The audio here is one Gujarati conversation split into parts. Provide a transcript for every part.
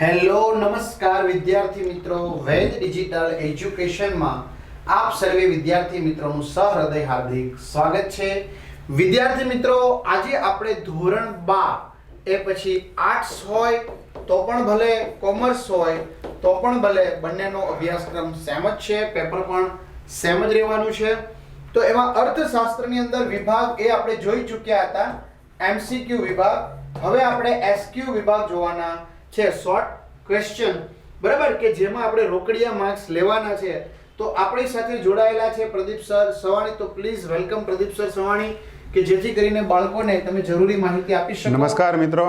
હેલો, નમસ્કાર વિદ્યાર્થી મિત્રો. વેદ ડિજિટલ એજ્યુકેશનમાં આપ સર્વે વિદ્યાર્થી મિત્રોનું સહૃદય હાર્દિક સ્વાગત છે. વિદ્યાર્થી મિત્રો, આજે આપણે ધોરણ બાર, એ પછી આર્ટ્સ હોય તો પણ ભલે, કોમર્સ હોય તો પણ ભલે, બંનેનો અભ્યાસક્રમ સેમ જ છે, પેપર પણ સેમ જ રહેવાનું છે. તો એમાં અર્થશાસ્ત્રની અંદર વિભાગ એ આપણે જોઈ ચૂક્યા હતા. એમસીક્યુ વિભાગ હવે આપણે એસક્યુ વિભાગ જોવાના છે શોર્ટ ક્વેશ્ચન બરાબર કે જેમાં આપણે રોકડિયા માર્ક્સ લેવાના છે, તો આપણી સાથે જોડાયેલા છે પ્રદીપ સર સવાણી. તો please welcome Pradeep sir Savani, કે જેથી કરીને બાળકોને તમે જરૂરી માહિતી આપી શકો. નમસ્કાર, મિત્રો.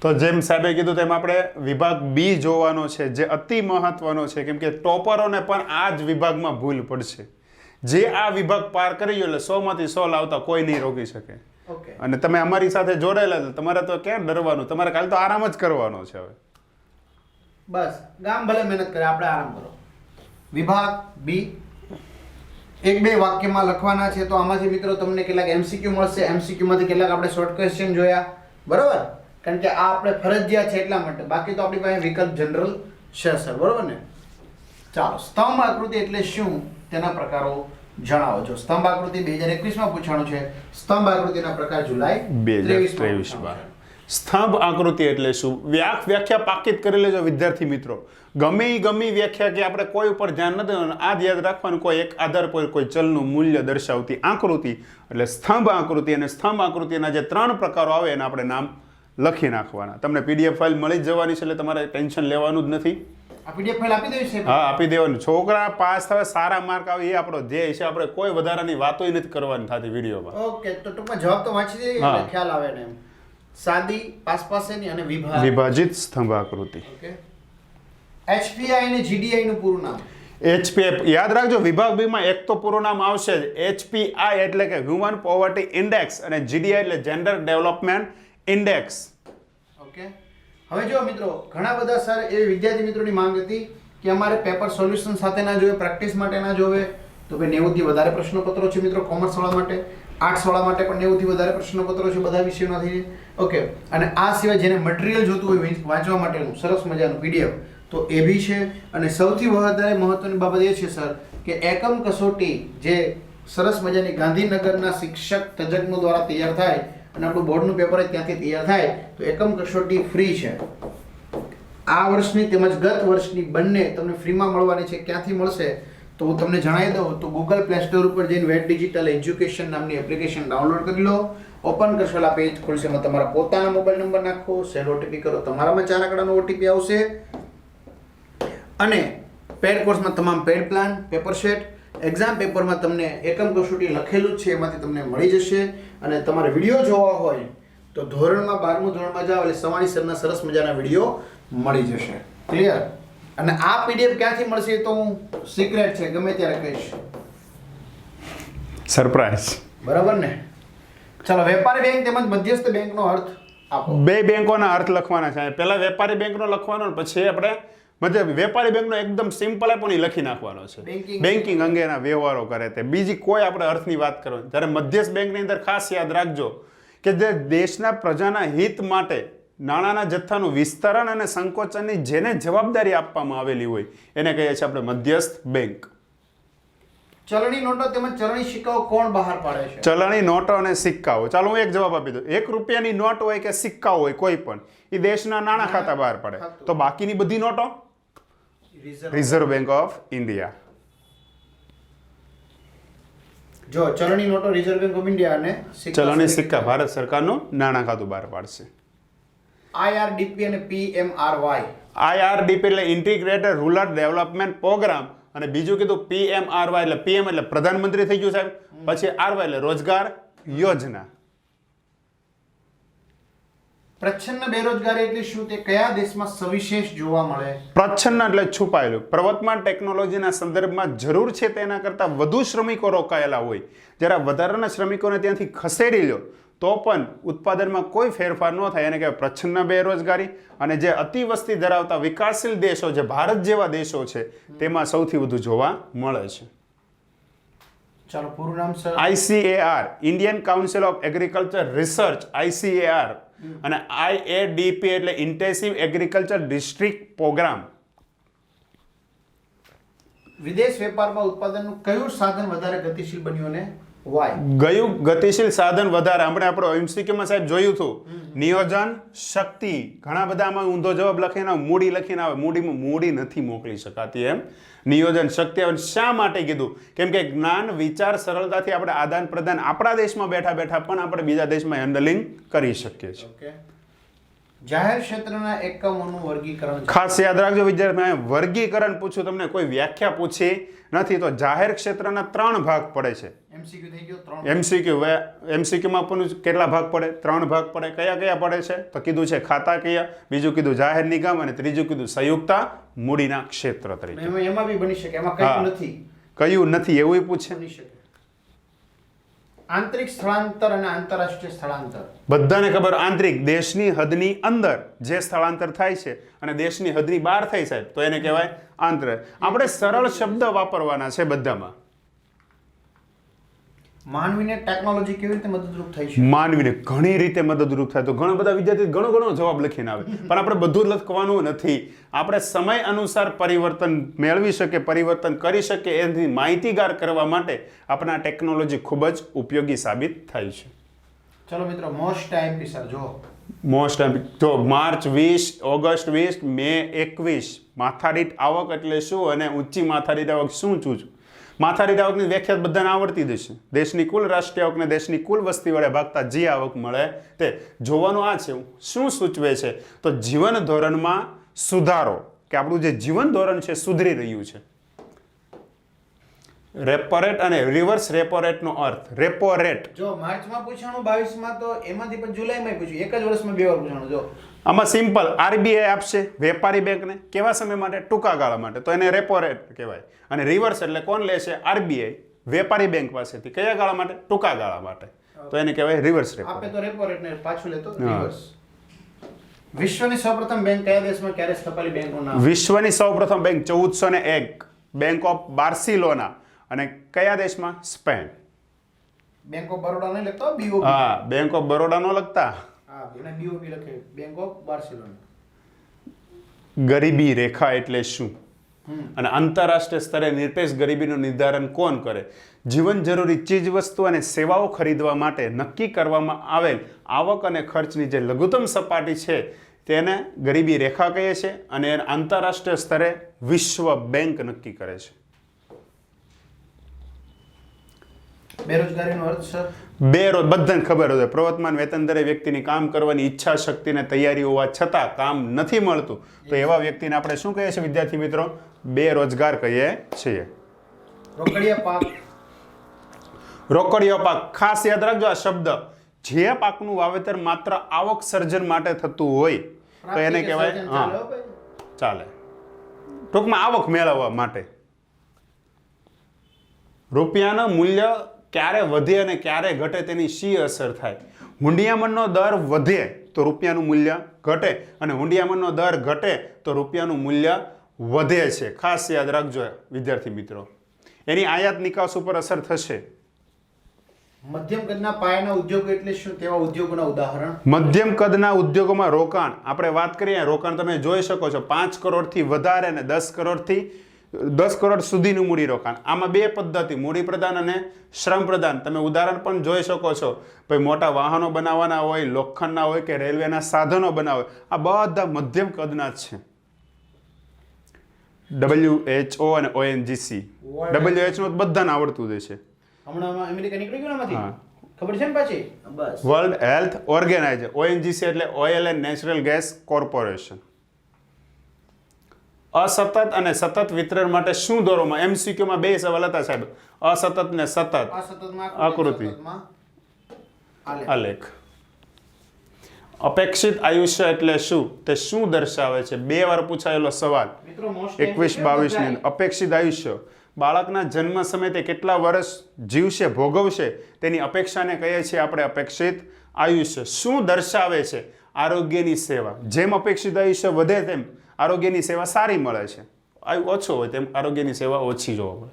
તો જેમ સાહેબે કીધું તેમ આપણે વિભાગ બી જોવાનો છે, જે અતિ મહત્વનો છે, કેમ કે ટોપરોને પણ આ જ વિભાગમાં ભૂલ પડશે. જે આ વિભાગ પાર કરી ગયો એટલે સોમાંથી સો લાવતા કોઈ નહીં રોકી શકે. અને તમે અમારી સાથે જોડાયેલા તમારે તો ક્યાં ડરવાનું? તમારે કાલે તો આરામ જ કરવાનો છે હવે. બસ ગામ ભલે મહેનત કરે આપણે આરામ કરો. વિભાગ બી એક બે વાક્યમાં લખવાના છે તો આમાંથી મિત્રો તમને કેટલાક એમસીક્યુ મળશે. એમસીક્યુમાંથી કેટલાક આપણે શોર્ટ ક્વેશ્ચન જોયા. બરોબર? કારણ કે આ આપણે ફરજિયાત છે એટલા માટે. બાકી તો આપણી પાસે વિકલ્પ જનરલ છે સર બરોબર ને? ચાલો સ્તંભ આકૃતિ એટલે શું? તેના પ્રકારો જણાવો જો સ્તંભ આકૃતિ બે હજાર એકવીસમાં પૂછાણું છે. સ્તંભ આકૃતિના પ્રકાર જુલાઈ બે હજાર ત્રેવીસમાં સ્તંભ આકૃતિ એટલે શું? વ્યાખ વ્યાખ્યા પાકિત કરી લેજો વિદ્યાર્થી મિત્રો. ગમે એ ગમી વ્યાખ્યા કે આપણે કોઈ ઉપર ધ્યાન નથી દેવાનું આ યાદ રાખવાનું, કોઈ એક આધાર પર કોઈ ચલનું મૂલ્ય દર્શાવતી આકૃતિ, એટલે સ્તંભ આકૃતિ અને સ્તંભ આકૃતિના જે ત્રણ પ્રકારો આવે એના આપણે નામ લખી નાખવાના. તમને પીડીએફ ફાઇલ મળી જ જવાની છે, એટલે તમારે ટેન્શન લેવાનું જ નથી. આ પીડીએફ ફાઇલ આપી દેવી છે હા આપી દેવાનું. છોકરા પાસ થવે સારા માર્ક આવે એ આપણો ધ્યેય છે. આપણે કોઈ વધારાની વાતો નથી કરવાની થતી વિડીયોમાં. ઓકે તો ટૂંકમાં જવાબ તો વાંચી દઈએ ખ્યાલ આવે ને સાદી પાસ અને વિભાગ. વિભાજિત સ્તંભ ઓકે. એચપીઆઈ અને જીડીઆઈ નું પૂરું નામ. એચપીએફ યાદ રાખજો વિભાગ બીમાં એક તો પૂરું નામ આવશે જ. એચપીઆઈ એટલે કે હ્યુમન પોવર્ટી ઇન્ડેક્સ અને જીડીઆઈ એટલે જેન્ડર ડેવલપમેન્ટ ઇન્ડેક્સ. ઓકે. હવે જો મિત્રો, ઘણા બધા સર એ વિદ્યાર્થી મિત્રોની માંગ હતી કે અમારે પેપર સોલ્યુશન સાથે ના જોવે પ્રેક્ટિસ માટે ના જોવે. તો ભાઈ નેવુંથી વધારે પ્રશ્નપત્રો છે મિત્રો કોમર્સ વાળા માટે. આર્ટ્સ વાળા માટે પણ નેવુંથી વધારે પ્રશ્નપત્રો છે, બધા વિષયોમાંથી ઓકે અને આ સિવાય જેને મટીરિયલ જોતું હોય વાંચવા માટેનું, સરસ મજાનું પીડીએફ તો એ બી છે. અને સૌથી વધારે મહત્વની બાબત એ છે સર કે એકમ કસોટી જે સરસ મજાની ગાંધીનગરના શિક્ષક તજજ્ઞો દ્વારા તૈયાર થાય અને આપણું બોર્ડનું પેપર જ ત્યાંથી તૈયાર થાય, તો એકમ કસોટી ફ્રી છે. આ વર્ષની તેમજ ગત વર્ષની બંને તમને ફ્રીમાં મળવાની છે. ક્યાંથી મળશે તો હું તમને જણાવી દઉં. તો ગૂગલ પ્લે સ્ટોર ઉપર જઈને વેટ ડિજિટલ એજ્યુકેશન નામની એપ્લિકેશન ડાઉનલોડ કરી લો. ઓપન કરશો એટલે પેજ ખુલશે. એમાં તમારા પોતાના મોબાઈલ નંબર નાખો. સેન્ડ ઓટીપી કરો. તમારામાં ચાર આંકડાનો ઓટીપી આવશે. અને પેડ કોર્સમાં તમામ paid plan paper set exam પેપરમાં તમને એકમ કસોટી લખેલું જ છે એમાંથી તમને મળી જશે. અને તમારે વીડિયો જોવા હોય તો ધોરણમાં બારમું ધોરણમાં જાઓ એટલે સવાણી સરના સરસ મજાના વીડિયો મળી જશે. ક્લિયર અને આ પીડીએફ ક્યાંથી મળશે તો હું સિક્રેટ છે ગમે ત્યારે કહીશ. સરપ્રાઈઝ બરાબર ને? ચાલો વેપારી બેંક તેમજ મધ્યસ્થ બેંકનો અર્થ આપો. બે બેંકોના અર્થ લખવાના છે. પહેલા વેપારી બેંકનો લખવાનો પછી આપણે મતલબ વેપારી બેંકનો એકદમ સિમ્પલ પણ એ લખી નાખવાનો છે. બેન્કિંગ અંગેના વ્યવહારો કરે તે બીજી કોઈ આપણે અર્થની વાત કરવાની જ્યારે મધ્યસ્થ બેંકની અંદર ખાસ યાદ રાખજો કે જે દેશના પ્રજાના હિત માટે નાણાંના જથ્થાનું વિસ્તરણ અને સંકોચનની જેને જવાબદારી આપવામાં આવેલી હોય એને કહીએ છીએ આપણે મધ્યસ્થ બેંક. ચલણી નોટો તેમજ ચલણી સિક્કાઓ કોણ બહાર પાડે છે? ચલણી નોટો અને સિક્કાઓ. ચાલો હું એક જવાબ આપી દઉં. એક રૂપિયાની નોટ હોય કે સિક્કા હોય કોઈ પણ એ દેશના નાણાં ખાતા બહાર પડે. તો બાકીની બધી નોટો? રિઝર્વ બેંક ઓફ ઇન્ડિયા જો ચલણી નોટો રિઝર્વ બેંક ઓફ ઇન્ડિયા અને ચલણી સિક્કા ભારત સરકારનું નાણાં ખાતું બહાર પાડશે. આઈઆરડીપી અને પીએમઆરવાય આઈઆરડીપી એટલે ઇન્ટિગ્રેટેડ રૂરલ ડેવલપમેન્ટ પ્રોગ્રામ અને બીજું કીધું પીએમઆરવાય એટલે પીએમ એટલે પ્રધાનમંત્રી થઈ ગયું સાહેબ. પછી આરવાય એટલે રોજગાર યોજના. પ્રચ્છન્ન બેરોજગારી એટલે શું? તે કયા દેશમાં સવિશેષ જોવા મળે? પ્રચ્છન્ન એટલે છુપાયેલું. પ્રવર્તમાન ટેકનોલોજીના સંદર્ભમાં જરૂર છે તેના કરતાં વધુ શ્રમિકો રોકાયેલા હોય. જ્યારે વધારાના શ્રમિકોને ત્યાંથી ખસેડી લો, તો પણ ઉત્પાદનમાં કોઈ ફેરફાર ન થાય. એને કહેવાય પ્રચ્છન્ન બેરોજગારી. અને જે અતિવસ્તી ધરાવતા વિકાસશીલ દેશો, જે ભારત જેવા દેશો છે, તેમાં સૌથી વધુ જોવા મળે છે. ચાલો પૂરું નામ sir? ICAR Indian council of agriculture research ICAR અને આઈએડીપી એટલે ઇન્ટેન્સિવ એગ્રીકલ્ચર ડિસ્ટ્રિક્ટ પ્રોગ્રામ. વિદેશ વેપારમાં ઉત્પાદનનું કયું સાધન વધારે ગતિશીલ બન્યું વાય ગયું ગતિશીલ સાધન વધારે. આપણે આપણો એમસીક્યુમાં સાહેબ જોયું હતું. નિયોજન શક્તિ. ઘણા બધા આમાં ઊંધો જવાબ લખીને આવે, મૂડી લખીને આવે. મૂડીમાં મૂડી નથી મોકલી શકાતી એમ. નિયોજન શક્તિ આવે શા માટે કીધું? કેમ કે જ્ઞાન વિચાર સરળતાથી આપણે આદાન પ્રદાન આપણા દેશમાં બેઠા બેઠા પણ આપણે બીજા દેશમાં હેન્ડલિંગ કરી શકીએ છીએ. જાહેર ક્ષેત્રના એકમોનું વર્ગીકરણ ખાસ યાદ રાખજો વિદ્યાર્થી વર્ગીકરણ પૂછ્યું તમને કોઈ વ્યાખ્યા પૂછી નથી તો જાહેર ક્ષેત્રના ત્રણ ભાગ પડે છે. એમસીક્યુ થઈ ગયો ત્રણ. એમસીક્યુ એમસીક્યુમાં પણ કેટલા ભાગ પડે? ત્રણ ભાગ પડે કયા કયા પડે છે? તો કીધું છે ખાતા કયા બીજું કીધું જાહેર નિગમ અને ત્રીજું કીધું સંયુક્તા મૂડીના ક્ષેત્ર તરીકે. એમાં એમાં બી બની શકે એમાં કયું નથી. કયું નથી એવું પૂછે. બની શકે. આંતરિક સ્થળાંતર અને આંતરરાષ્ટ્રીય સ્થળાંતર. બધાને ખબર, આંતરિક દેશની હદની અંદર જે સ્થળાંતર થાય છે અને દેશની હદની બહાર થાય સાહેબ, તો એને કહેવાય આંતર. આપણે સરળ શબ્દ વાપરવાના છે બધામાં. માનવીને ટેકનોલોજી કેવી રીતે મદદરૂપ થઈ છે માનવીને ઘણી રીતે મદદરૂપ થાય. તો ઘણા બધા વિદ્યાર્થી ઘણો ઘણો જવાબ લખીને આવે. પણ આપણે બધું લખવાનું નથી. આપણે સમય અનુસાર પરિવર્તન મેળવી શકે પરિવર્તન કરી શકે એની માહિતીગાર કરવા માટે આપણા ટેકનોલોજી ખૂબ જ ઉપયોગી સાબિત થાય છે. ચલો મિત્રો મોસ્ટ આઈએમપી સર જો મોસ્ટ જો માર્ચ વીસ ઓગસ્ટ વીસ મે એકવીસ. માથાદીઠ આવક એટલે શું? અને ઊંચી માથાદીઠ આવક શું શું માથાદીઠ આવકની વ્યાખ્યા બધાને આવડતી જ દેશની કુલ રાષ્ટ્રીય આવકને દેશની કુલ વસ્તી વડે ભાગતા જે આવક મળે તે જોવાનું આ છે. શું સૂચવે છે? તો જીવન ધોરણમાં સુધારો, કે આપણું જે જીવન ધોરણ છે, સુધરી રહ્યું છે. રેપો રેટ અને રિવર્સ રેપો રેટનો અર્થ રેપો રેટ જો માર્ચમાં પૂછાણું બાવીસમાં તો એમાંથી પણ જુલાઈમાં પૂછ્યું. એક જ વર્ષમાં બે વાર પૂછાણું. જો આમાં સિમ્પલ આરબીઆઈ આપશે વેપારી બેંકને કેવા સમય માટે? ટૂંકા ગાળા માટે. તો એને રેપો રેટ કહેવાય. અને રિવર્સ એટલે કોણ લેશે? આરબીઆઈ વેપારી બેંક પાસેથી. કયા ગાળા માટે? ટૂંકા ગાળા માટે. તો એને કહેવાય રિવર્સ રેપો આપણે તો રેપો રેટને પાછું લેતો. રિવર્સ વિશ્વની સૌપ્રથમ બેંક કયા દેશમાં? ક્યારે સ્થપાયેલી બેંકનું નામ? વિશ્વની સૌપ્રથમ બેંક ચૌદસો ને એક. બેંક ઓફ બાર્સિલોના અને કયા દેશમાં? સ્પેન બેંક ઓફ બરોડા નહીં લખતો બીઓબી હા બેંક ઓફ બરોડા નો લખતા. હા એને બીઓબી લખે બેંક ઓફ બાર્સિલોના ગરીબી રેખા એટલે શું? અને આંતરરાષ્ટ્રીય સ્તરે નિરપેક્ષ ગરીબીનું નિર્ધારણ કોણ કરે? જીવન જરૂરી ચીજ વસ્તુ અને સેવાઓ ખરીદવા માટે નક્કી કરવામાં આવેલ આવક અને ખર્ચની જે લઘુત્તમ સપાટી છે તેને ગરીબી રેખા કહે છે અને આંતરરાષ્ટ્રીય સ્તરે વિશ્વ બેંક નક્કી કરે છે. બેરોજગારીનો અર્થ સર બેરોજ બધાને ખબર હોય. પ્રવર્તમાન વેતન દરે વ્યક્તિની કામ કરવાની ઈચ્છા શક્તિને તૈયારી હોવા છતાં કામ નથી મળતું. તો એવા વ્યક્તિને આપણે શું કહીએ છીએ વિદ્યાર્થી મિત્રો? બેરોજગાર કહીએ છીએ. રોકડિયા પાક. રોકડીયો પાક. ખાસ યાદ રાખજો આ શબ્દ. જે પાકનું વાવેતર માત્ર આવક સર્જન માટે થતું હોય તો એને કહેવાય હા. ચાલે. ટૂંકમાં આવક મેળવવા માટે. રૂપિયાના મૂલ્ય ક્યારે વધે અને ક્યારે ઘટે તેની શી અસર થાય? હુંડિયામણનો દર વધે તો રૂપિયાનું મૂલ્ય ઘટે અને હુંડિયામણનો દર ઘટે તો રૂપિયાનું મૂલ્ય વધે છે. ખાસ યાદ રાખજો વિદ્યાર્થી મિત્રો. એની આયાત નિકાસ ઉપર અસર થશે. મધ્યમ કદના પાયાના ઉદ્યોગો એટલે શું? તેવા ઉદ્યોગોના ઉદાહરણ. મધ્યમ કદના ઉદ્યોગોમાં રોકાણ. આપણે વાત કરીએ રોકાણ તમે જોઈ શકો છો. પાંચ કરોડથી વધારે અને દસ કરોડથી દસ કરોડ સુધીનું મૂડી રોકાણ. આમાં બે પદ્ધતિ મૂડી પ્રદાન અને શ્રમ પ્રદાન. તમે ઉદાહરણ પણ જોઈ શકો છો. ભાઈ મોટા વાહનો બનાવવાના હોય લોખંડના હોય કે રેલવેના સાધનો બનાવે આ બધા મધ્યમ કદના જ છે. ડબલ્યુ એચ ઓ અને ઓએનજીસી ડબલ્યુ એચનું બધાને આવડતું જ છે. હમણાં અમેરિકા નીકળી ગયું ખબર છે ને પાછી? બસ. વર્લ્ડ હેલ્થ ઓર્ગેનાઇઝર ઓએનજીસી એટલે oil and natural gas corporation. અસતત અને સતત વિતરણ માટે શું દોરોમાં એમસીક્યુમાં બે સવાલ હતા સાહેબ. અસતત ને સતત. આકૃતિ. આલેખ. આલેખ. અપેક્ષિત આયુષ્ય એટલે શું? તે શું દર્શાવે છે? બે વાર પૂછાયેલો સવાલ. એકવીસ બાવીસની અપેક્ષિત આયુષ્ય. બાળકના જન્મ સમયે તે કેટલા વર્ષ જીવશે ભોગવશે? તેની અપેક્ષાને કહીએ છીએ આપણે અપેક્ષિત આયુષ્ય. શું દર્શાવે છે? આરોગ્યની સેવા. જેમ અપેક્ષિત આયુષ્ય વધે તેમ આરોગ્યની સેવા સારી મળે છે. ઓછો હોય તેમ આરોગ્યની સેવા ઓછી જોવા મળે.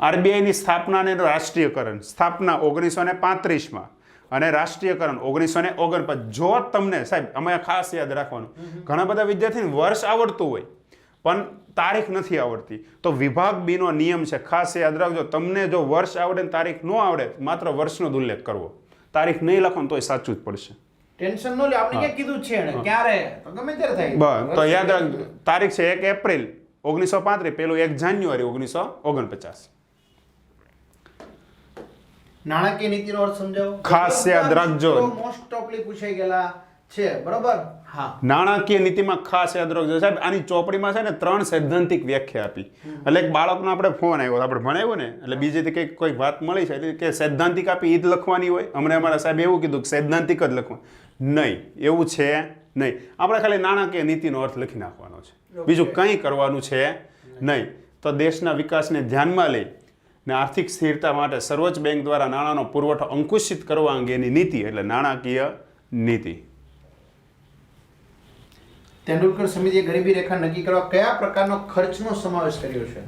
આરબીઆઈની સ્થાપના અને રાષ્ટ્રીયકરણ સ્થાપના ઓગણીસો ને પાંત્રીસમાં અને રાષ્ટ્રીયકરણ ઓગણીસો ને ઓગણપચાસ. જો તમને સાહેબ અમે ખાસ યાદ રાખવાનું. ઘણા બધા વિદ્યાર્થીને વર્ષ આવડતું હોય પણ તારીખ નથી આવડતી. તો વિભાગ બીનો નિયમ છે ખાસ યાદ રાખજો તમને જો વર્ષ આવડે ને તારીખ ન આવડે માત્ર વર્ષનો જ ઉલ્લેખ કરવો. તારીખ નહીં લખો તોય સાચું જ પડશે. ટેન્શન ન લે. આપણે ક્યાં કીધું છે એને ક્યારે? તો ગમે ત્યારે થાય. બસ તો યાદ રાખ તારીખ છે એક એપ્રિલ ઓગણીસો પાંત્રીસ પેલું એક જાન્યુઆરી ઓગણીસો ઓગણપચાસ. નાણાકીય નીતિનો અર્થ સમજાવો. ખાસ યાદ રાખજો. મોસ્ટ ઓફલી પૂછાઈ ગયેલા છે. બરોબર? હા. નાણાકીય નીતિમાં ખાસ યાદ રાખજો. સાહેબ આની ચોપડીમાં છે ને ત્રણ સૈદ્ધાંતિક વ્યાખ્યા આપી. એટલે એક બાળકનો આપણે ફોન આવ્યો આપણે ભણાવ્યો ને એટલે બીજેથી કંઈક કોઈ વાત મળી છે. એટલે કે સૈદ્ધાંતિક આપી એ જ લખવાની હોય. અમને અમારા સાહેબ એવું કીધું કે સૈદ્ધાંતિક જ લખવા નહીં. એવું છે નહીં. આપણે ખાલી નાણાકીય નીતિનો અર્થ લખી નાખવાનો છે. બીજું કંઈ કરવાનું છે નહીં. તો દેશના વિકાસને ધ્યાનમાં લઈ ને આર્થિક સ્થિરતા માટે સર્વોચ્ચ બેંક દ્વારા નાણાંનો પુરવઠો અંકુશિત કરવા અંગેની નીતિ એટલે નાણાકીય નીતિ. તેંડુલકર સમિતિએ ગરીબી રેખા નક્કી કરવા કયા પ્રકારનો ખર્ચનો સમાવેશ કર્યો છે?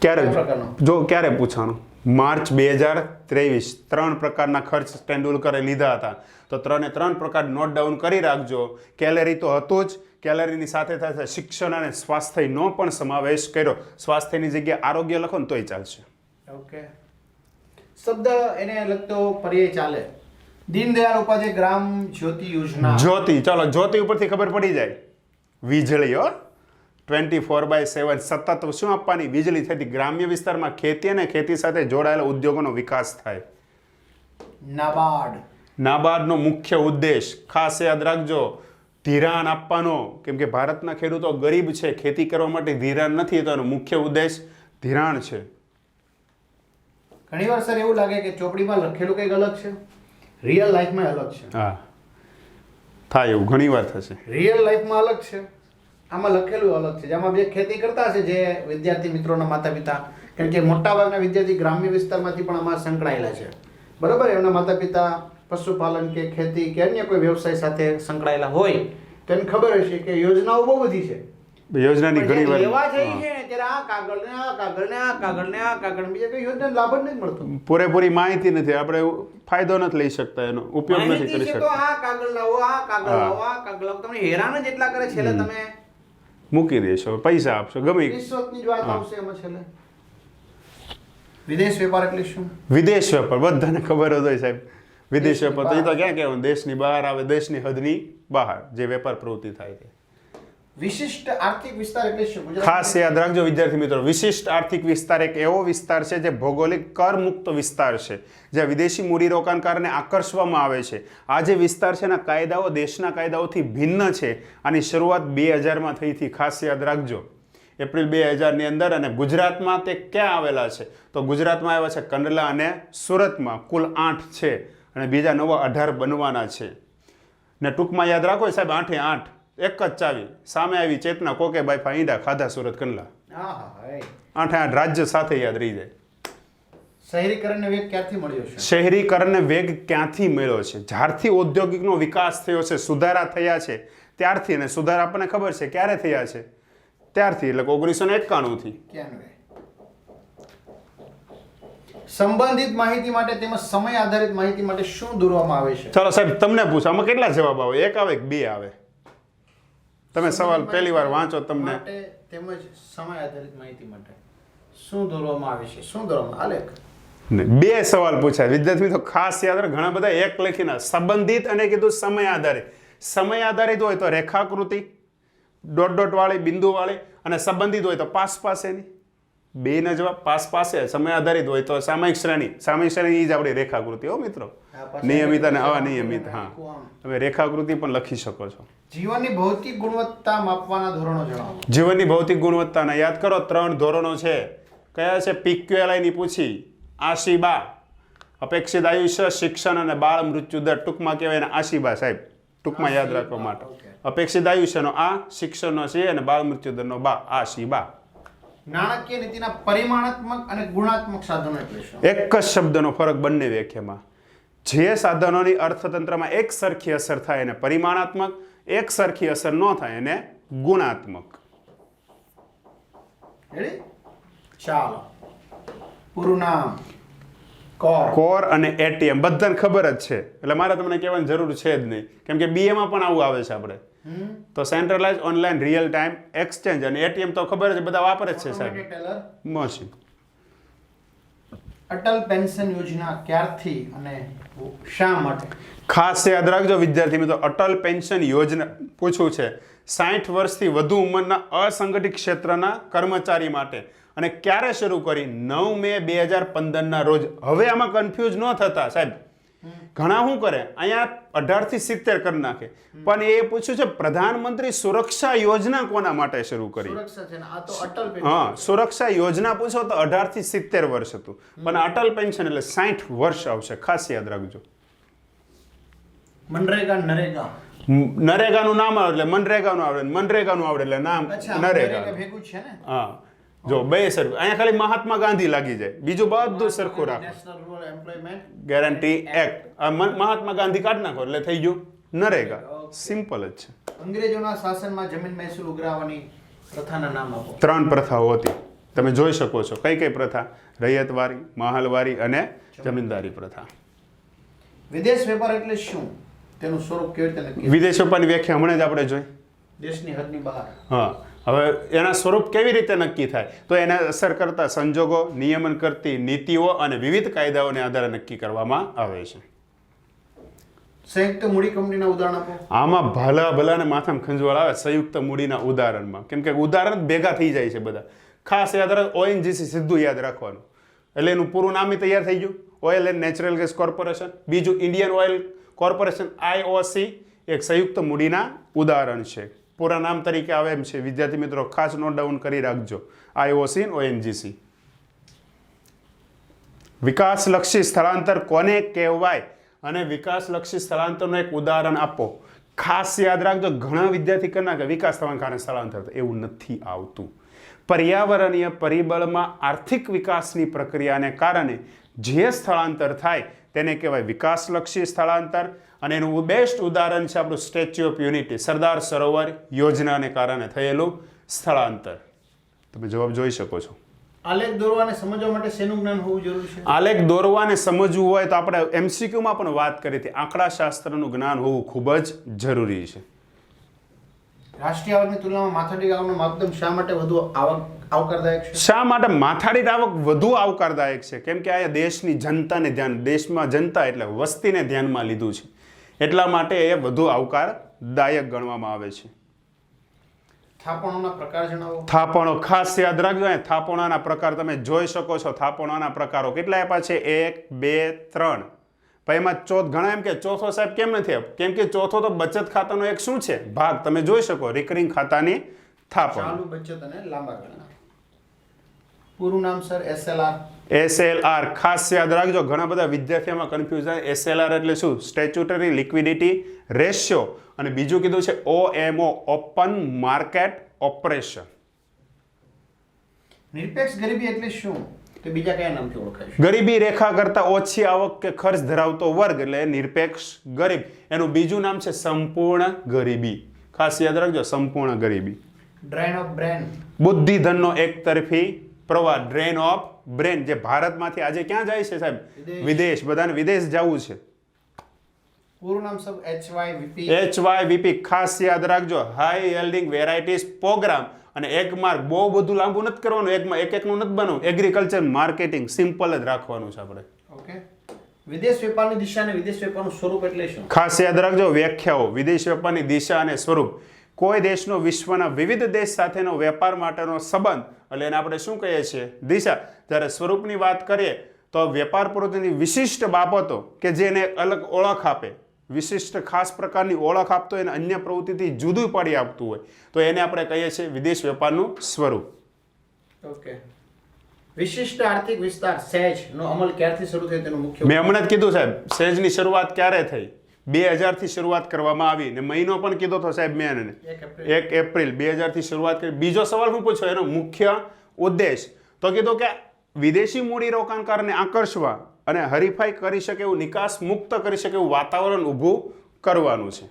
ક્યારે? કયા જો ક્યારે પૂછવાનું માર્ચ બે હજાર ત્રેવીસ. ત્રણ પ્રકારના ખર્ચ તેંડુલકરે લીધા હતા. તો ત્રણે ત્રણ પ્રકાર નોટ ડાઉન કરી રાખજો. કેલેરી તો હતું જ. કેલેરીની સાથે સાથે શિક્ષણ અને સ્વાસ્થ્યનો પણ સમાવેશ કર્યો. સ્વાસ્થ્યની જગ્યાએ આરોગ્ય લખો ને તોય ચાલશે. ઓકે શબ્દ એને લગતો પર્યાય ચાલે. દીનદયાળ ઉપાધ્યાય ગ્રામ જ્યોતિ યોજના. જ્યોતિ ચાલો જ્યોતિ ઉપરથી ખબર પડી જાય. વીજળી હો. ટ્વેન્ટી ફોર બાય સેવન સતત શું આપવાની વીજળી થતી ગ્રામ્ય વિસ્તારમાં ખેતી અને ખેતી સાથે જોડાયેલા ઉદ્યોગોનો વિકાસ થાય? નાબાર્ડ. નાબાર્ડનો મુખ્ય ઉદ્દેશ ખાસ યાદ રાખજો ધિરાણ આપવાનો. કેમ કે ભારતના ખેડૂતો ગરીબ છે ખેતી કરવા માટે ધિરાણ નથી તો એનો મુખ્ય ઉદ્દેશ ધિરાણ છે. ઘણી વાર સર એવું લાગે કે ચોપડીમાં લખેલું કંઈક અલગ છે? રિયલ લાઈફમાં અલગ છે. હા. થાય એવું ઘણી વાર થશે. રિયલ લાઈફમાં અલગ છે? આમાં લખેલું અલગ છે જેમાં બે ખેતી કરતા હશે જે વિદ્યાર્થી મિત્રોના માતા પિતા કારણ કે મોટાભાગના વિદ્યાર્થી ગ્રામ્ય વિસ્તારમાંથી પણ આમાં સંકળાયેલા છે. બરાબર? એમના માતા પિતા પશુપાલન કે ખેતી કે અન્ય કોઈ વ્યવસાય સાથે સંકળાયેલા હોય તો એને ખબર હશે કે યોજનાઓ બહુ બધી છે. યોજનાની ઘણી વાર લેવા જઈ છે ત્યારે આ કાગળ ને આ કાગળ ને આ કાગળ ને આ કાગળ બીજા કોઈ યોજના લાભ જ નથી મળતો. પૂરેપૂરી માહિતી નથી. આપણે ફાયદો નથી લઈ શકતા એનો ઉપયોગ નથી કરી શકતા. આ કાગળ લાવો આ કાગળ લાવો આ કાગળ લાવો. તમને હેરાન જ એટલા કરે છેલ્લે તમે મૂકી દેશો પૈસા આપશો ગમે ઈ. વાત આવશે એમાં છેલ્લે. વિદેશ વેપાર એટલે શું? વિદેશ વેપાર બધાને ખબર જ હોય સાહેબ. વિદેશ વેપાર તો એ તો ક્યાં કહેવાય દેશની બહાર આવે દેશની હદની બહાર જે વેપાર પ્રવૃત્તિ થાય છે વિશિષ્ટ આર્થિક વિસ્તાર એટલે શું? ગુજરાત ખાસ યાદ રાખજો વિદ્યાર્થી મિત્રો. વિશિષ્ટ આર્થિક વિસ્તાર એક એવો વિસ્તાર છે જે ભૌગોલિક કરમુક્ત વિસ્તાર છે જ્યાં વિદેશી મૂડીરોકાણકારને આકર્ષવામાં આવે છે. આ જે વિસ્તાર છે એના કાયદાઓ દેશના કાયદાઓથી ભિન્ન છે આની શરૂઆત બે હજારમાં થઈ હતી. ખાસ યાદ રાખજો. એપ્રિલ બે હજારની અંદર અને ગુજરાતમાં તે ક્યાં આવેલા છે? તો ગુજરાતમાં આવ્યા છે કંડલા અને સુરતમાં કુલ આઠ છે અને બીજા નવા અઢાર બનવાના છે. ને ટૂંકમાં યાદ રાખો સાહેબ આઠે આઠ. એક જ ચાવી. સામે આવી ચેતના કોકે બાઈફા ઈંડા ખાધા સુરત કંડલા. આઠે આઠ રાજ્ય સાથે યાદ રહી જાય. શહેરીકરણને વેગ ક્યાંથી મળ્યો છે? શહેરીકરણને વેગ ક્યાંથી મળ્યો છે? જ્યારથી ઔદ્યોગિકનો વિકાસ થયો છે સુધારા થયા છે ત્યારથી અને સુધારા આપણને ખબર છે ક્યારે થયા છે? ત્યારથી એટલે ઓગણીસો ને એકાણુંથી સંબંધિત માહિતી માટે તેમજ સમય આધારિત માહિતી માટે શું દોરવામાં આવે છે? ચાલો સાહેબ તમને પૂછો. આમાં કેટલા જવાબ આવે? એક આવે કે બે આવે? તમે સવાલ પહેલી વાર વાંચો તમને. તેમજ સમય આધારિત માહિતી માટે શું દોરવામાં આવે છે? શું દોરવામાં આલેખ બે સવાલ પૂછાય. વિદ્યાર્થી મિત્રો ખાસ યાદ રાખ ઘણા બધા એક લખીને સંબંધિત અને કીધું સમય આધારિત. સમય આધારિત હોય તો રેખાકૃતિ ડોટ ડોટ વાળી બિંદુ વાળી અને સંબંધિત હોય તો પાસ પાસેની બેના જવાબ પાસ પાસે સમય આધારિત હોય તો સામાયિક શ્રેણી. સામાયિક શ્રેણી એ જ આપણી રેખાકૃતિ હો મિત્રો. નિયમિત અને અનિયમિત હા. તમે રેખાકૃતિ પણ લખી શકો છો. જીવનની ભૌતિક ગુણવત્તા માપવાના ધોરણો જણાવો. જીવનની ભૌતિક ગુણવત્તાના યાદ કરો ત્રણ ધોરણો છે. કયા છે? પીક્યુએલઆઈની પૂછી. આશીબા. અપેક્ષિત આયુષ્ય શિક્ષણ અને બાળ મૃત્યુ દર ટૂંકમાં કહેવાય ને આશીબા સાહેબ. ટૂંકમાં યાદ રાખવા માટે. અપેક્ષિત આયુષ્યનો આ શિક્ષણનો છે અને બાળ મૃત્યુ દરનો બા આશીબા. નાણાકીય નીતિના પરિમાણાત્મક અને ગુણાત્મક સાધનો એટલે શું? એક જ શબ્દનો ફરક બંને વ્યાખ્યામાં. જે સાધનોની અર્થતંત્રમાં એક સરખી અસર થાય એને પરિમાણાત્મક એક સરખી અસર ન થાય એને ગુણાત્મક. ચાલો. પૂરું નામ. કોર. અને એટીએમ. બધાને ખબર જ છે. એટલે મારે તમને કહેવાની જરૂર છે જ નહીં. કેમ કે બીએમાં પણ આવું આવે છે આપણે. તો centralize online real time exchange અને એટીએમ તો ખબર જ બધા વાપરે જ છે સાહેબ. મશીન. અટલ પેન્શન યોજના ક્યારથી અને શા માટે? ખાસ યાદ રાખજો વિદ્યાર્થી મિત્રો અટલ પેન્શન યોજના પૂછવું છે. સાઠ વર્ષથી વધુ ઉંમરના અસંગઠિત ક્ષેત્રના કર્મચારી માટે. અને ક્યારે શરૂ કરી? નવ મે બે હજાર પંદરના રોજ. હવે આમાં કન્ફ્યુઝ ન થતા સાહેબ. ઘણા શું કરે? અહીંયા અઢારથી સિત્તેર કરી નાખે. પણ એ પૂછ્યું છે પ્રધાનમંત્રી સુરક્ષા યોજના કોના માટે શરૂ કરી? સુરક્ષા છે ને આ તો અટલ પેન્શન. હા સુરક્ષા યોજના પૂછો તો અઢારથી સિત્તેર વર્ષ હતું. પણ અટલ પેન્શન એટલે સાઠ વર્ષ આવશે. ખાસ યાદ રાખજો. મનરેગા નરેગા. નરેગાનું નામ આવે એટલે મનરેગાનું આવડે ને મનરેગાનું આવડે એટલે નામ નરેગા. નરેગા ભેગું છે ને? હા. જો બે સરખું. અહીંયા ખાલી મહાત્મા ગાંધી લાગી જાય. બીજું બધું સરખું રાખો. ગેરંટી એક્ટ આ મહાત્મા ગાંધી કાઢ નાખો એટલે થઈ ગયું. નરેગા. સિમ્પલ જ છે. અંગ્રેજોના શાસનમાં જમીન મહેસૂલ ઉઘરાવવાની પ્રથાના નામ આપો. ત્રણ પ્રથાઓ હતી. તમે જોઈ શકો છો. કઈ કઈ પ્રથા? રૈયતવારી મહાલવારી અને જમીનદારી પ્રથા. વિદેશ વેપાર એટલે શું? તેનું સ્વરૂપ કેવી રીતે વિદેશ વેપારની વ્યાખ્યા હમણાં જ આપણે જોઈ. દેશની હદની બહાર. હા. હવે એના સ્વરૂપ કેવી રીતે નક્કી થાય? તો એને અસર કરતા સંજોગો નિયમન કરતી નીતિઓ અને વિવિધ કાયદાઓને આધારે નક્કી કરવામાં આવે છે. સંયુક્ત મૂડી કંપનીના ઉદાહરણ આપો. આમાં ભલા ભલાને માથામાં ખંજવાળ આવે સંયુક્ત મૂડીના ઉદાહરણમાં. કેમ કે ઉદાહરણ ભેગા થઈ જાય છે બધા. ખાસ યાદ રાખ ઓએનજીસી સીધું યાદ રાખવાનું. એટલે એનું પૂરું નામ તૈયાર થઈ ગયું. Oil and natural gas corporation બીજું ઇન્ડિયન ઓઇલ કોર્પોરેશન આઈઓસી એક સંયુક્ત મૂડીના ઉદાહરણ છે. પૂરા નામ તરીકે આવે એમ છે. વિદ્યાર્થી મિત્રો, ખાસ નોટ ડાઉન કરી રાખજો. આઈઓસી ઓએનજીસી વિકાસલક્ષી સ્થળાંતર કોને કહેવાય? અને વિકાસલક્ષી સ્થળાંતરનું એક ઉદાહરણ આપો. ખાસ યાદ રાખજો, ઘણા વિદ્યાર્થી કરી નાખે વિકાસ થવાના કારણે સ્થળાંતર. એવું નથી આવતું. પર્યાવરણીય પરિબળમાં આર્થિક વિકાસની પ્રક્રિયાને કારણે જે સ્થળાંતર થાય તેને કહેવાય વિકાસલક્ષી સ્થળાંતર અને એનું બેસ્ટ ઉદાહરણ છે આપણું statue of unity Sardar Sarovar યોજનાને કારણે થયેલું સ્થળાંતર. તમે જવાબ જોઈ શકો છો. આલેખ દોરવાને સમજવા માટે શેનું જ્ઞાન હોવું જરૂરી છે? આલેખ દોરવાને સમજવું હોય તો આપણે એમસીક્યુમાં પણ વાત કરી હતી. આંકડાશાસ્ત્રનું જ્ઞાન હોવું ખૂબ જ જરૂરી છે. રાષ્ટ્રીય આવકની તુલનામાં માથાડી આવકનો માપદંડ શા માટે વધુ આવક આવકારદાયક છે? શા માટે માથાડીની આવક વધુ આવકારદાયક છે? કેમ કે આ દેશની જનતાને ધ્યાન દેશમાં જનતા એટલે વસ્તીને ધ્યાનમાં લીધું છે. એટલા માટે એ વધુ આવકારદાયક ગણવામાં આવે છે. થાપણોના પ્રકાર જણાવો. થાપણો ખાસ યાદ રાખજો થાપણોના પ્રકાર તમે જોઈ શકો છો. થાપણાના પ્રકારો કેટલા આપ્યા છે? એક બે ત્રણ. પછી એમાં ચોથ ઘણા એમ કે ચોથો સાહેબ કેમ નથી આપ કેમ કે ચોથો તો બચત ખાતાનો એક શું છે? ભાગ તમે જોઈ શકો રિકરિંગ ખાતાની થાપણ. ચાલુ બચત અને લાંબા ગાળાના. પૂરું નામ સર? એસએલઆર એસએલઆર ખાસ યાદ રાખજો ઘણા બધા વિદ્યાર્થીઓમાં કન્ફ્યુઝ થાય એસએલઆર એટલે શું? સ્ટેચ્યુટરી લિક્વિડિટી રેશિયો અને બીજું કીધું છે ઓએમઓ ઓપન માર્કેટ ઓપરેશન નિરપેક્ષ ગરીબી એટલે શું? તો બીજા કયા નામથી ઓળખાય ગરીબી રેખા કરતાં ઓછી આવક કે ખર્ચ ધરાવતો વર્ગ એટલે નિરપેક્ષ ગરીબ. એનું બીજું નામ છે સંપૂર્ણ ગરીબી. ખાસ યાદ રાખજો સંપૂર્ણ ગરીબી. ડ્રેન ઓફ બ્રેન બુદ્ધિધનનો એક તરફી પ્રવાહ ડ્રેન ઓફ બ્રેન જે ભારતમાંથી આજે ક્યાં જાય છે સાહેબ? વિદેશ. બધાને વિદેશ જવું છે. પૂરું નામ ખાસ યાદ રાખજો. હાઈ યલ્ડિંગ વેરાયટીઝ પ્રોગ્રામ અને એક માર્ક બહુ બધું લાંબુ નથી કરવાનું. એકમાં એક એકનું નથી બનવું. એગ્રીકલ્ચર માર્કેટિંગ સિમ્પલ જ રાખવાનું છે આપણે. ઓકે. વિદેશ વેપારની દિશા અને વિદેશ વેપારનું સ્વરૂપ એટલે શું? ખાસ યાદ રાખજો. વ્યાખ્યાઓ. વિદેશ વેપારની દિશા અને સ્વરૂપ. કોઈ દેશનો વિશ્વના વિવિધ દેશ સાથેનો વેપાર માટેનો સંબંધ એટલે એને આપણે શું કહીએ છીએ? દિશા. જ્યારે સ્વરૂપની વાત કરીએ તો વેપાર પ્રવૃત્તિની વિશિષ્ટ બાબતો કે જેને અલગ ઓળખ આપે વિશિષ્ટ ખાસ પ્રકારની ઓળખ આપતો એને અન્ય પ્રવૃત્તિથી જુદું પાડી આપતું હોય તો એને આપણે કહીએ છીએ વિદેશ વેપારનું સ્વરૂપ. ઓકે. વિશિષ્ટ આર્થિક વિસ્તાર સેજ નો અમલ ક્યારથી શરૂ થયો તેનું મુખ્ય મેં હમણાં જ કીધું સાહેબ સેજની શરૂઆત ક્યારે થઈ? બે હજારથી શરૂઆત કરવામાં આવી ને મહિનો પણ કીધો હતો સાહેબ મેં એને. એક એપ્રિલ. બે હજારથી શરૂઆત કરી. બીજો સવાલ હું પૂછો એનો મુખ્ય ઉદ્દેશ. તો કીધો કે વિદેશી મૂડી રોકાણકારને આકર્ષવા અને હરીફાઈ કરી શકે એવું નિકાસ મુક્ત કરી શકે એવું વાતાવરણ ઊભું કરવાનું છે.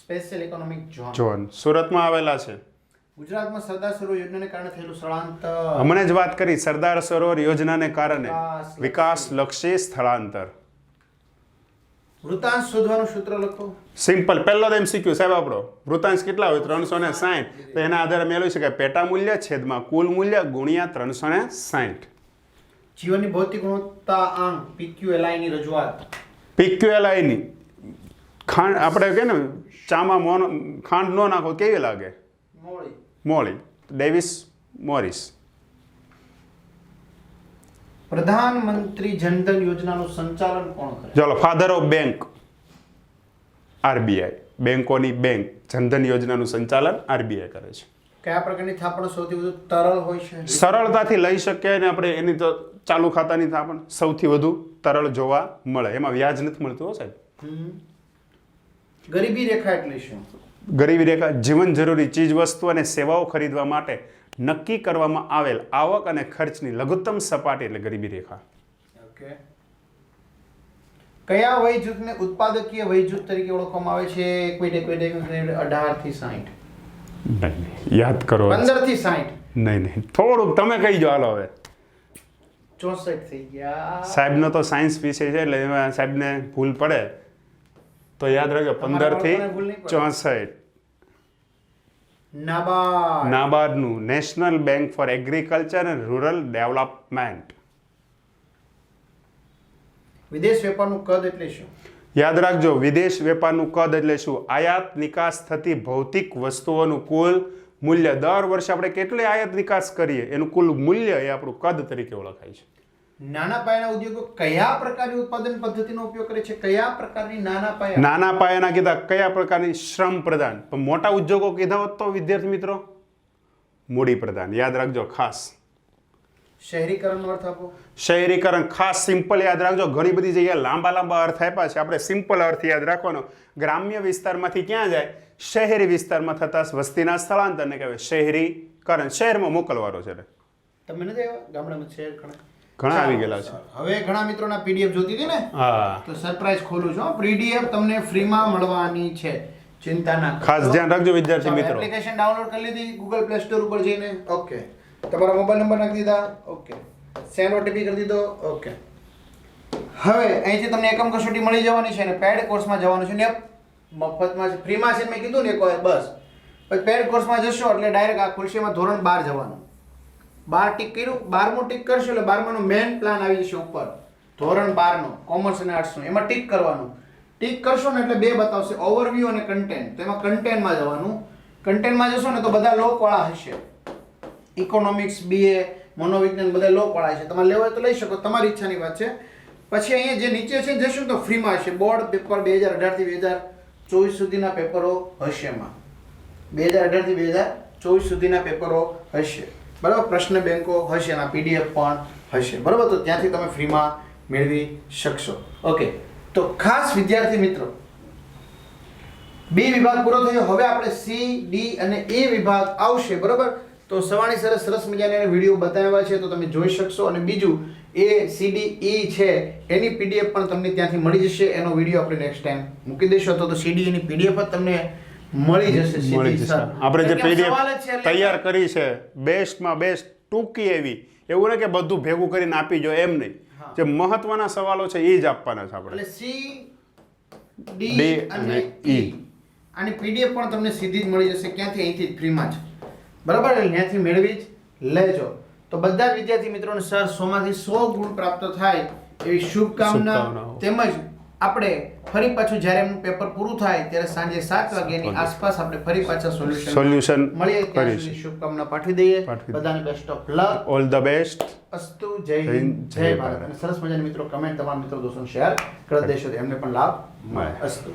સ્પેશિયલ ઇકોનોમિક ઝોન સુરતમાં આવેલા છે. ગુજરાતમાં સરદાર સરોવર યોજનાને કારણે થયેલું સ્થળાંતર. હમણાં જ વાત કરી સરદાર સરોવર યોજનાને કારણે. વિકાસ વિકાસ લક્ષી સ્થળાંતર. વૃતાંશ શોધવાનું સૂત્ર લખો. સિમ્પલ પહેલો તો એમ શીખ્યું સાહેબ આપણો વૃતાંશ કેટલા હોય? ત્રણસો ને સાઠ તો એના આધારે મેળવી શકાય. પેટા મૂલ્ય છેદમાં કુલ મૂલ્ય ગુણ્યા ત્રણસો ને સાહીઠ. જીવનની ભૌતિક ગુણવત્તા આંક પીક્યુએલઆઈ ની રજૂઆત. પીક્યુએલઆઈની ખાંડ આપણે કહે ને ચામાં મોનો ખાંડ ન નાખો કેવી લાગે? મોળી. મોળી. Davis Morris. પ્રધાનમંત્રી જનધન યોજનાનું સંચાલન કોણ કરે? ચલો ફાધર ઓફ બેંક આરબીઆઈ બેંકોની બેંક જનધન યોજનાનું સંચાલન આરબીઆઈ કરે છે. કયા પ્રકારની થાપણ સૌથી વધુ તરલ હોય છે? સરળતાથી લઈ શકીએ અને આપણે એની તો ચાલુ ખાતાની થાપણ સૌથી વધુ તરળ જોવા મળે. એમાં વ્યાજ નથી મળતું હો સાહેબ. ગરીબી રેખા એટલે શું? ગરીબી રેખા જીવન જરૂરી ચીજ વસ્તુ અને સેવાઓ ખરીદવા માટે નક્કી કરવામાં આવેલ આવક અને ખર્ચની લઘુત્તમ સપાટી એટલે ગરીબી રેખા. ઓકે કયા વય જૂથને ઉત્પાદકીય વય જૂથ તરીકે ઓળખવામાં આવે છે? એક મિનિટ એક મિનિટ અઢારથી સાઠ નહીં યાદ કરો. પંદરથી સાઠ નહીં નહીં થોડુંક તમે કહી જો હાલો હવે. ચોસઠ થઈ ગયા. સાહેબનો તો સાયન્સ વિષય છે એટલે એમાં સાહેબને ભૂલ પડે. તો યાદ રાખજો પંદરથી. ચોસઠ. NABARD. નાબાર્ડનું national bank for agriculture and rural development. વિદેશ વેપારનું કદ એટલે શું? યાદ રાખજો વિદેશ વેપારનું કદ એટલે શું? આયાત નિકાસ થતી ભૌતિક વસ્તુઓનું કુલ મૂલ્ય. દર વર્ષે આપણે કેટલી આયાત નિકાસ કરીએ? એનું કુલ મૂલ્ય એ આપણું કદ તરીકે ઓળખાય છે. નાના પાયાના ઉદ્યોગો કયા પ્રકારની ઉત્પાદન પદ્ધતિનો ઉપયોગ કરે છે? કયા પ્રકારની નાના પાયા? નાના પાયાના કીધા કયા પ્રકારની શ્રમ પ્રદાન પણ મોટા ઉદ્યોગો કીધા હોત તો વિદ્યાર્થી મિત્રો મૂડી પ્રદાન યાદ રાખજો ખાસ. શહેરીકરણનો અર્થ આપો. શહેરીકરણ ખાસ સિમ્પલ યાદ રાખજો. ઘણી બધી જગ્યાએ લાંબા લાંબા અર્થ આપ્યા છે. આપણે સિમ્પલ અર્થ યાદ રાખવાનો. ગ્રામ્ય વિસ્તારમાંથી ક્યાં જાય? શહેરી વિસ્તારમાં થતા વસ્તીના સ્થળાંતરને કહેવાય શહેરીકરણ. શહેરમાં મોકલવાનો છે. તમે નથી આવ્યા? ગામડામાં શહેર ઘણા આવી ગયેલા છે. હવે ઘણા મિત્રોના પીડીએફ જોતી હતી ને? હા. તો સરપ્રાઈઝ ખોલું છું પીડીએફ તમને ફ્રીમાં મળવાની છે. ચિંતા ના ખાસ ધ્યાન રાખજો વિદ્યાર્થી મિત્રો. એપ્લિકેશન ડાઉનલોડ કરી લીધી ગૂગલ પ્લે સ્ટોર ઉપર જઈને. ઓકે તમારા મોબાઈલ નંબર નાખી દીધા. ઓકે સેન્ડ ઓટીપી કરી દીધો. ઓકે હવે અહીંથી તમને એકમ કસોટી મળી જવાની છે અને પેડ કોર્સમાં જવાનું છે ને મફતમાં છે. ફ્રીમાં છે મેં કીધું ને એક બસ. પછી પેડ કોર્સમાં જશો એટલે ડાયરેક્ટ આ ખુલશે ધોરણ બાર જવાનું. બાર ટીક કર્યું? બારમું ટીક કરશો એટલે બારમાનો મેઇન પ્લાન આવી જશે ઉપર. ધોરણ બારનો કોમર્સ અને આર્ટ્સનો એમાં ટીક કરવાનું. ટીક કરશો ને એટલે બે બતાવશે ઓવરવ્યૂ અને કન્ટેન્ટ તો એમાં કન્ટેન્ટમાં જવાનું. કન્ટેન્ટમાં જશો ને તો બધા લોકવાળા હશે. ઇકોનોમિક્સ બીએ મનોવિજ્ઞાન બધા લોકવાળા છે તમારે લેવા હોય તો લઈ શકો, તમારી ઈચ્છાની વાત છે. પછી અહીંયા જે નીચે છે, જશું તો ફ્રીમાં હશે. બોર્ડ પેપર બે હજાર અઢારથી બે હજાર ચોવીસ સુધીના પેપરો હશે એમાં. બે હજાર અઢારથી બે હજાર ચોવીસ સુધીના પેપરો હશે. બરાબર? પ્રશ્ન બેંકો હશે એના પીડીએફ પણ હશે. બરાબર? તો ત્યાંથી તમે ફ્રીમાં મેળવી શકશો. ઓકે તો ખાસ વિદ્યાર્થી મિત્રો, બી વિભાગ પૂરો થયો. હવે આપણે સી ડી અને એ વિભાગ આવશે. બરાબર? તો સવાણી સરસ સરસ મજાના વીડિયો બતાવ્યા છે, તો તમે જોઈ શકશો. અને બીજું એ સી ડી ઈ છે, એની પીડીએફ પણ તમને ત્યાંથી મળી જશે. એનો વીડિયો આપણે નેક્સ્ટ ટાઈમ મૂકી દઈશું. તો તો સીડી એની પીડીએફ જ તમને મળી જશે મળી જશે. આપણે જે પીડીએફ તૈયાર કરી છે બેસ્ટમાં બેસ્ટ ટૂંકી એવી. એવું ને કે બધું ભેગું કરીને આપી જો એમ નહીં. જે મહત્વના સવાલો છે એ જ આપવાના છે આપણે. સી ડી અને ઈ. અને પીડીએફ પણ તમને સીધી જ મળી જશે ક્યાંથી? અહીંથી જ ફ્રીમાં જ. બરાબર? એટલે ત્યાંથી મેળવી જ લેજો. તો બધા વિદ્યાર્થી મિત્રોને સર સોમાંથી સો ગુણ પ્રાપ્ત થાય એવી શુભકામના. તેમજ આપણે ફરી પાછું જ્યારે એમનું પેપર પૂરું થાય ત્યારે સાંજે સાત વાગ્યાની આસપાસ આપણે ફરી પાછા સોલ્યુશન સોલ્યુશન મળીએ ત્યાં સુધી શુભકામના પાઠવી દઈએ. બધાને best of luck all the best અસ્તુ જય હિન્દ જય ભારત. અને સરસ મજાના મિત્રો કમેન્ટ તમારા મિત્રો દોસ્તોને શેર કરી દેશો એમને પણ લાભ મળે. અસ્તુ.